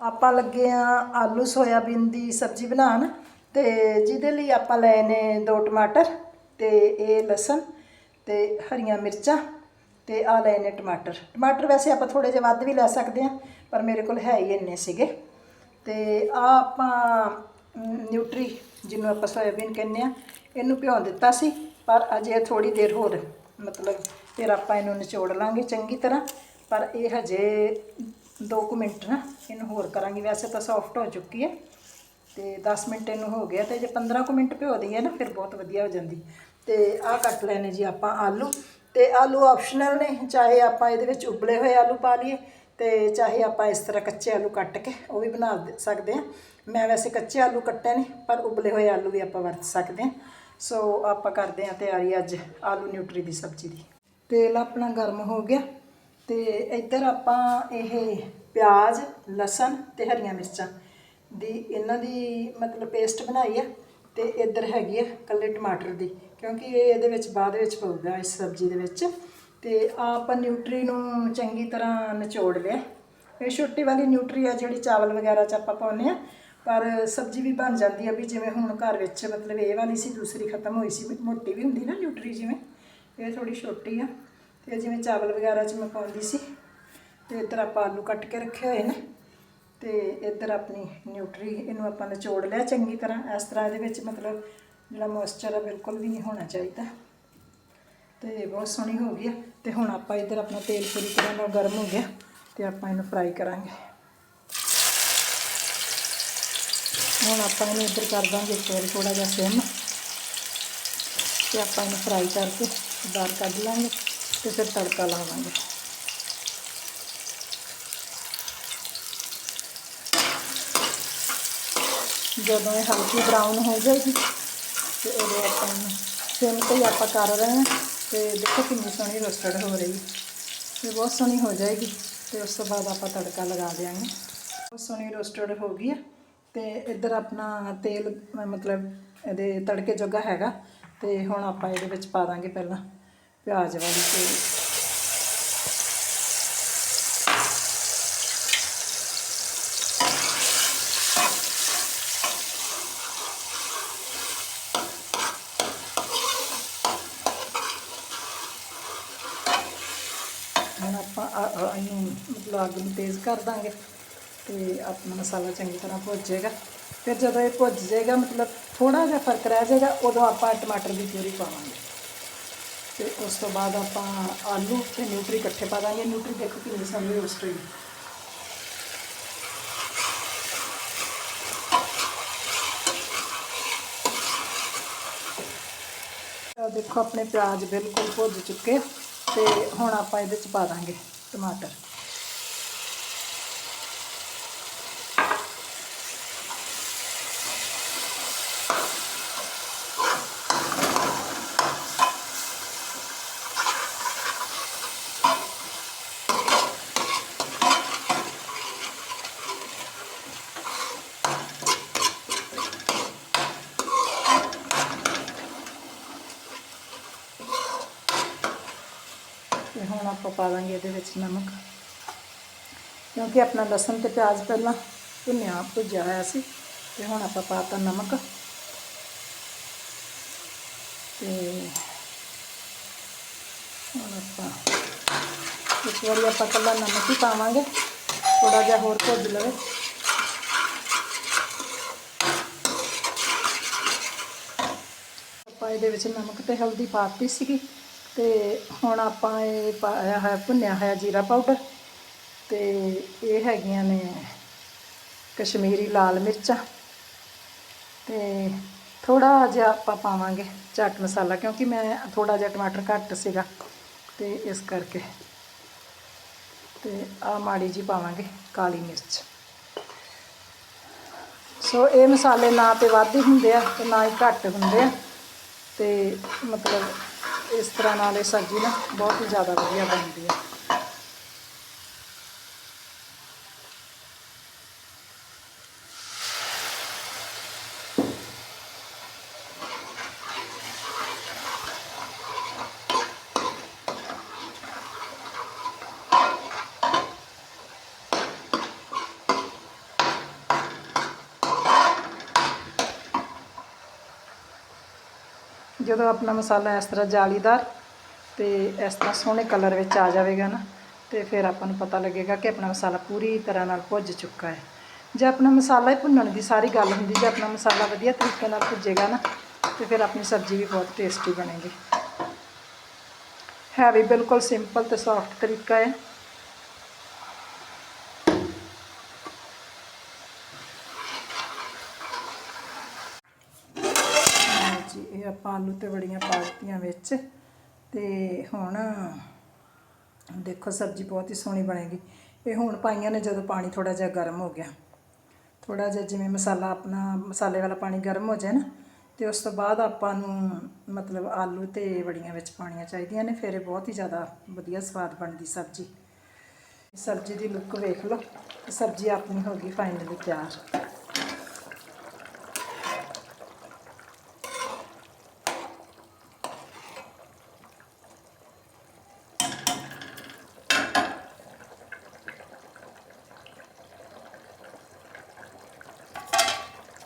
ਆਪਾਂ ਲੱਗੇ ਆ ਆਲੂ, ਸੋਇਆਬੀਨ ਦੀ ਸਬਜ਼ੀ ਬਣਾਉਣ ਤੇ ਜਿਹਦੇ ਲਈ ਆਪਾਂ ਲਏ ਨੇ ਦੋ ਟਮਾਟਰ ਤੇ ਇਹ ਲਸਣ ਤੇ ਹਰੀਆਂ ਮਿਰਚਾਂ ਤੇ ਆ ਲਏ ਨੇ ਟਮਾਟਰ। ਟਮਾਟਰ ਵੈਸੇ ਆਪਾਂ ਥੋੜੇ ਜਿਹਾ ਵੱਧ ਵੀ ਲੈ ਸਕਦੇ ਆ, ਪਰ ਮੇਰੇ ਕੋਲ ਹੈ ਹੀ ਇੰਨੇ ਸੀਗੇ। ਤੇ ਆ ਆਪਾਂ ਨਿਊਟਰੀ ਜਿਹਨੂੰ ਆਪਾਂ ਸੋਇਆਬੀਨ ਕਹਿੰਦੇ ਆ, ਇਹਨੂੰ ਭਿਉਂ ਦਿੱਤਾ ਸੀ, ਪਰ ਅਜੇ ਥੋੜੀ ਦੇਰ ਹੋਰ, ਮਤਲਬ ਫਿਰ ਆਪਾਂ ਇਹਨੂੰ ਨਿਚੋੜ ਲਾਂਗੇ ਚੰਗੀ ਤਰ੍ਹਾਂ, ਪਰ ਇਹ ਹਜੇ 2 ਕੁ ਮਿੰਟ ਨਾ, ਇਹਨੂੰ ਹੋਰ ਕਰਾਂਗੀ। ਵੈਸੇ ਤਾਂ ਸੌਫਟ ਹੋ ਚੁੱਕੀ ਹੈ ਤੇ 10 ਮਿੰਟ ਇਹਨੂੰ ਹੋ ਗਿਆ ਤੇ ਜੇ 15 ਕੁ ਮਿੰਟ ਭਿਓ ਦਈਏ ਨਾ, ਫਿਰ ਬਹੁਤ ਵਧੀਆ ਹੋ ਜਾਂਦੀ। ਤੇ ਆਹ ਕੱਟ ਲੈਣੇ ਜੀ ਆਪਾਂ ਆਲੂ ਤੇ ਆਲੂ ਆਪਸ਼ਨਲ ਨੇ, ਚਾਹੇ ਆਪਾਂ ਇਹਦੇ ਵਿੱਚ ਉਬਲੇ ਹੋਏ ਆਲੂ ਪਾ ਲਈਏ ਤੇ ਚਾਹੇ ਆਪਾਂ ਇਸ ਤਰ੍ਹਾਂ ਕੱਚੇ ਆਲੂ ਕੱਟ ਕੇ ਉਹ ਵੀ ਬਣਾ ਸਕਦੇ ਆ ਮੈਂ ਵੈਸੇ ਕੱਚੇ ਆਲੂ ਕੱਟੇ ਨੇ, ਪਰ ਉਬਲੇ ਹੋਏ ਆਲੂ ਵੀ ਆਪਾਂ ਵਰਤ ਸਕਦੇ ਆ ਸੋ ਆਪਾਂ ਕਰਦੇ ਆ ਤਿਆਰੀ ਅੱਜ ਆਲੂ ਨਿਊਟਰੀ ਦੀ ਸਬਜ਼ੀ ਦੀ। ਤੇਲ ਆਪਣਾ ਗਰਮ ਹੋ ਗਿਆ। ਤੇ ਇੱਧਰ ਆਪਾਂ ਇਹ ਪਿਆਜ਼, ਲਸਣ ਤੇ ਹਰੀਆਂ ਮਿਰਚਾਂ ਦੀ ਇਹਨਾਂ ਦੀ ਮਤਲਬ ਪੇਸਟ ਬਣਾਈ ਆ ਤੇ ਇੱਧਰ ਹੈਗੀ ਆ ਕੱਲੇ ਟਮਾਟਰ ਦੀ, ਕਿਉਂਕਿ ਇਹ ਇਹਦੇ ਵਿੱਚ ਬਾਅਦ ਵਿੱਚ ਪਊਗਾ ਇਸ ਸਬਜ਼ੀ ਦੇ ਵਿੱਚ। ਤੇ ਆਪਾਂ ਨਿਊਟਰੀ ਨੂੰ ਚੰਗੀ ਤਰ੍ਹਾਂ ਨਿਚੋੜ ਲਿਆ। ਇਹ ਛੋਟੀ ਵਾਲੀ ਨਿਊਟਰੀ ਆ ਜਿਹੜੀ ਚਾਵਲ ਵਗੈਰਾ ਚ ਆਪਾਂ ਪਾਉਂਦੇ ਆ, ਪਰ ਸਬਜ਼ੀ ਵੀ ਬਣ ਜਾਂਦੀ ਆ ਵੀ ਜਿਵੇਂ ਹੁਣ ਘਰ ਵਿੱਚ ਮਤਲਬ ਇਹ ਵਾਲੀ ਸੀ, ਦੂਸਰੀ ਖਤਮ ਹੋਈ ਸੀ, ਮੋਟੀ ਵੀ ਹੁੰਦੀ ਨਾ ਨਿਊਟਰੀ ਜਿਵੇਂ, ਇਹ ਥੋੜੀ ਛੋਟੀ ਆ। ਤੇ ਜਿਵੇਂ ਚਾਵਲ ਵਗੈਰਾ ਚ ਮੈਂ ਪਾਉਂਦੀ ਸੀ, ਤੇ ਇੱਧਰ ਆਪਾਂ ਆਲੂ ਕੱਟ ਕੇ ਰੱਖੇ ਹੋਏ ਨੇ, ਤੇ ਇੱਧਰ ਆਪਣੀ ਨਿਊਟਰੀ ਇਹਨੂੰ ਆਪਾਂ ਨਿਚੋੜ ਲਿਆ ਚੰਗੀ ਤਰ੍ਹਾਂ। ਇਸ ਤਰ੍ਹਾਂ ਇਹਦੇ ਵਿੱਚ ਮਤਲਬ ਜਿਹੜਾ ਮੋਇਸਚਰ ਆ ਬਿਲਕੁਲ ਵੀ ਨਹੀਂ ਹੋਣਾ ਚਾਹੀਦਾ। ਤੇ ਬਹੁਤ ਸੋਹਣੀ ਹੋ ਗਈ ਆ। ਤੇ ਹੁਣ ਆਪਾਂ ਇੱਧਰ ਆਪਣਾ ਤੇਲ ਪੂਰੀ ਤਰ੍ਹਾਂ ਨਾਲ ਗਰਮ ਹੋ ਗਿਆ, ਤੇ ਆਪਾਂ ਇਹਨੂੰ ਫਰਾਈ ਕਰਾਂਗੇ। ਹੁਣ ਆਪਾਂ ਇਹਨੂੰ ਇੱਧਰ ਕਰ ਦਾਂਗੇ ਇੱਕ ਵਾਰੀ ਥੋੜਾ ਜਿਹਾ ਸਿਮ। ਤੇ ਆਪਾਂ ਇਹਨੂੰ ਫਰਾਈ ਕਰਕੇ ਬਾਹਰ ਕੱਢ ਲਾਂਗੇ। ਤੇ ਫਿਰ ਤੜਕਾ ਲਾਵਾਂਗੇ। ਜਦੋਂ ਇਹ ਹਲਕੀ ਬਰਾਊਨ ਹੋ ਜਾਏਗੀ, ਤੇ ਉਦੋਂ ਆਪਾਂ ਸਿਮ ਤੇ ਹੀ ਆਪਾਂ ਕਰ ਰਹੇ ਹਾਂ। ਤੇ ਦੇਖੋ ਕਿੰਨੀ ਸੋਹਣੀ ਰੋਸਟਡ ਹੋ ਰਹੀ। ਤੇ ਬਹੁਤ ਸੋਹਣੀ ਹੋ ਜਾਏਗੀ। ਤੇ ਉਸ ਤੋਂ ਬਾਅਦ ਆਪਾਂ ਤੜਕਾ ਲਗਾ ਦਿਆਂਗੇ। ਬਹੁਤ ਸੋਹਣੀ ਰੋਸਟਡ ਹੋ ਗਈ ਹੈ। ਤੇ ਇੱਧਰ ਆਪਣਾ ਤੇਲ, ਮਤਲਬ ਇਹਦੇ ਤੜਕੇ ਜੋਗਾ ਹੈਗਾ। ਤੇ ਹੁਣ ਆਪਾਂ ਇਹਦੇ ਵਿੱਚ ਪਾ ਦਾਂਗੇ ਪਹਿਲਾਂ। ਪਿਆਜ਼ ਵਾਲੀ ਤੇਲ ਹੁਣ ਆਪਾਂ ਆ- ਇਹਨੂੰ ਮਤਲਬ ਅੱਗ ਨੂੰ ਤੇਜ਼ ਕਰ ਦਾਂਗੇ ਤੇ ਆਪਣਾ ਮਸਾਲਾ ਚੰਗੀ ਤਰ੍ਹਾਂ ਭੁੱਜ ਜਾਏਗਾ। ਫਿਰ ਜਦੋਂ ਇਹ ਭੁੱਜ ਜਾਏਗਾ, ਮਤਲਬ ਥੋੜਾ ਜਿਹਾ ਫ਼ਰਕ ਰਹਿ ਜਾਏਗਾ, ਉਦੋਂ ਆਪਾਂ ਟਮਾਟਰ ਦੀ ਪਿਊਰੀ ਪਾਵਾਂਗੇ। ਤੇ ਉਸ ਤੋਂ ਬਾਅਦ ਆਪਾਂ ਆਲੂ ਤੇ ਨਿਊਟਰੀ ਇਕੱਠੇ ਪਾ ਦਾਂਗੇ। ਨਿਊਟਰੀ ਦੇਖੋ ਕਿੰਨੀ ਸੋਹਣੀ ਰੋਸਟ ਹੋਈ ਆਹ ਦੇਖੋ ਆਪਣੇ ਪਿਆਜ਼ ਬਿਲਕੁਲ ਭੁੱਜ ਚੁੱਕੇ। ਆ ਤੇ ਹੁਣ ਆਪਾਂ ਇਹਦੇ ਚ ਪਾ ਦਾਂਗੇ ਟਮਾਟਰ ਤੇ ਹੁਣ ਆਪਾਂ ਪਾ ਦਾਂਗੇ ਇਹਦੇ ਵਿੱਚ ਨਮਕ। ਕਿਉਂਕਿ ਆਪਣਾ ਲਸਣ ਤੇ ਪਿਆਜ਼ ਪਹਿਲਾਂ ਭੁੰਨਿਆ ਭੁੱਜਿਆ ਹੋਇਆ ਸੀ, ਤੇ ਹੁਣ ਆਪਾਂ ਪਾਤਾ ਨਮਕ। ਤੇ ਹੁਣ ਆਪਾਂ ਇਸ ਵਾਰੀ ਆਪਾਂ ਕੱਲਾ ਨਮਕ ਹੀ ਪਾਵਾਂਗੇ ਥੋੜਾ ਜਿਹਾ ਹੋਰ ਭੁੱਜ ਲਵੇ। ਆਪਾਂ ਇਹਦੇ ਵਿੱਚ ਨਮਕ ਤੇ ਹਲਦੀ ਪਾਤੀ ਸੀਗੀ। ਤੇ ਹੁਣ ਆਪਾਂ ਇਹ ਪਾਇਆ ਹੋਇਆ ਭੁੰਨਿਆ ਹੋਇਆ ਜੀਰਾ ਪਾਊਡਰ ਤੇ ਇਹ ਹੈਗੀਆਂ ਨੇ ਕਸ਼ਮੀਰੀ ਲਾਲ ਮਿਰਚਾਂ ਤੇ ਥੋੜਾ ਜਿਹਾ ਆਪਾਂ ਪਾਵਾਂਗੇ ਚਾਟ ਮਸਾਲਾ ਕਿਉਂਕਿ ਮੈਂ ਥੋੜਾ ਜਿਹਾ ਟਮਾਟਰ ਘੱਟ ਸੀਗਾ ਤੇ ਇਸ ਕਰਕੇ ਤੇ ਆ ਮਾੜੀ ਜੀ ਪਾਵਾਂਗੇ ਕਾਲੀ ਮਿਰਚ। ਸੋ ਇਹ ਮਸਾਲੇ ਨਾ ਤੇ ਵੱਧ ਹੁੰਦੇ ਆ ਤੇ ਨਾ ਹੀ ਘੱਟ ਹੁੰਦੇ ਆ ਤੇ ਮਤਲਬ ਇਸ ਤਰ੍ਹਾਂ ਨਾਲ ਇਹ ਸਬਜ਼ੀ ਨਾ ਬਹੁਤ ਹੀ ਜ਼ਿਆਦਾ ਵਧੀਆ ਬਣਦੀ ਹੈ। ਜਦੋਂ ਆਪਣਾ ਮਸਾਲਾ ਇਸ ਤਰ੍ਹਾਂ ਜਾਲੀਦਾਰ ਤੇ ਇਸ ਤਰ੍ਹਾਂ ਸੋਹਣੇ ਕਲਰ ਵਿੱਚ ਆ ਜਾਵੇਗਾ ਨਾ, ਤੇ ਫਿਰ ਆਪਾਂ ਨੂੰ ਪਤਾ ਲੱਗੇਗਾ ਕਿ ਆਪਣਾ ਮਸਾਲਾ ਪੂਰੀ ਤਰ੍ਹਾਂ ਨਾਲ ਭੁੱਜ ਚੁੱਕਾ ਹੈ। ਜੇ ਆਪਣਾ ਮਸਾਲਾ ਹੀ ਭੁੰਨਣ ਦੀ ਸਾਰੀ ਗੱਲ ਹੁੰਦੀ, ਜੇ ਆਪਣਾ ਮਸਾਲਾ ਵਧੀਆ ਤਰੀਕੇ ਨਾਲ ਭੁੱਜੇਗਾ ਨਾ, ਤੇ ਫਿਰ ਆਪਣੀ ਸਬਜ਼ੀ ਵੀ ਬਹੁਤ ਟੇਸਟੀ ਬਣੇਗੀ। ਹੈ ਵੀ ਬਿਲਕੁਲ ਸਿੰਪਲ ਤੇ ਸੌਫਟ ਤਰੀਕਾ ਹੈ ਲਓ ਜੀ ਇਹ ਆਪਾਂ ਆਲੂ ਤੇ ਬੜੀਆਂ ਪਾ ਦਿੱਤੀਆਂ ਵਿੱਚ ਤੇ ਹੁਣ ਦੇਖੋ ਸਬਜ਼ੀ ਬਹੁਤ ਹੀ ਸੋਹਣੀ ਬਣੇਗੀ। ਇਹ ਹੁਣ ਪਾਈਆਂ ਨੇ ਜਦੋਂ ਪਾਣੀ ਥੋੜਾ ਜਿਹਾ ਗਰਮ ਹੋ ਗਿਆ। ਥੋੜਾ ਜਿਹਾ ਜਿਵੇਂ ਮਸਾਲਾ ਆਪਣਾ ਮਸਾਲੇ ਵਾਲਾ ਪਾਣੀ ਗਰਮ ਹੋ ਜਾਏ ਨਾ ਤੇ ਉਸ ਤੋਂ ਬਾਅਦ ਆਪਾਂ ਨੂੰ ਮਤਲਬ ਆਲੂ ਤੇ ਵੜੀਆਂ ਵਿੱਚ ਪਾਣੀਆਂ ਚਾਹੀਦੀਆਂ ਨੇ, ਫਿਰ ਇਹ ਬਹੁਤ ਹੀ ਜ਼ਿਆਦਾ ਵਧੀਆ ਸਵਾਦ ਬਣਦੀ ਸਬਜ਼ੀ। ਸਬਜ਼ੀ ਦੀ ਲੁੱਕ ਵੇਖ ਲਓ। ਸਬਜ਼ੀ ਆਪਣੀ ਹੋ ਗਈ ਫਾਈਨਲੀ ਤਿਆਰ।